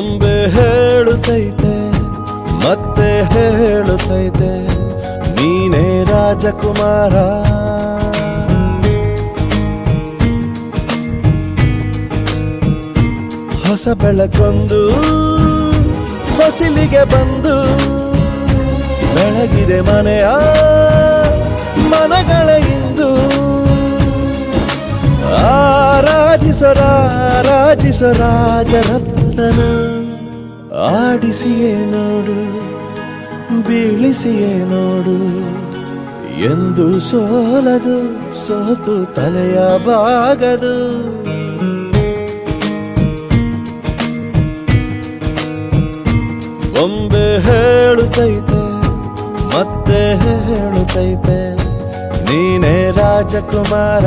ಬೊಂಬೆ ಹೇಳುತ್ತೈತೆ ಮತ್ತೆ ಹೇಳುತ್ತೈತೆ ನೀನೇ ರಾಜಕುಮಾರ. ಹೊಸ ಬೆಳಕೊಂದು ಹೊಸಿಲಿಗೆ ಬಂದು ಬೆಳಗಿದೆ ಮನೆಯ ಮನಗಳ ಇಂದು. ಆರಾಧಿಸರಾರಾಜಿಸ ರಾಜರತ್ನ ಆಡಿಸಿಯೇ ನೋಡು, ಬೀಳಿಸಿಯೇ ನೋಡು. ಎಂದು ಸೋಲದು, ಸೋತು ತಲೆಯ ಬಾಗದು ಒಮ್ಮೆ ಹೇಳುತ್ತೈತೆ ಮತ್ತೆ ಹೇಳುತ್ತೈತೆ ನೀನೇ ರಾಜಕುಮಾರ.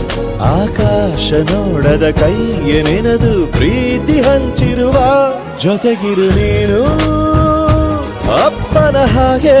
ಆಕಾಶ ನೋಡದ ಕೈಯ ನೆನೆದು ಪ್ರೀತಿ ಹಂಚಿರುವ ಜೊತೆಗಿರು ನೀನು. ಅಪ್ಪನ ಹಾಗೆ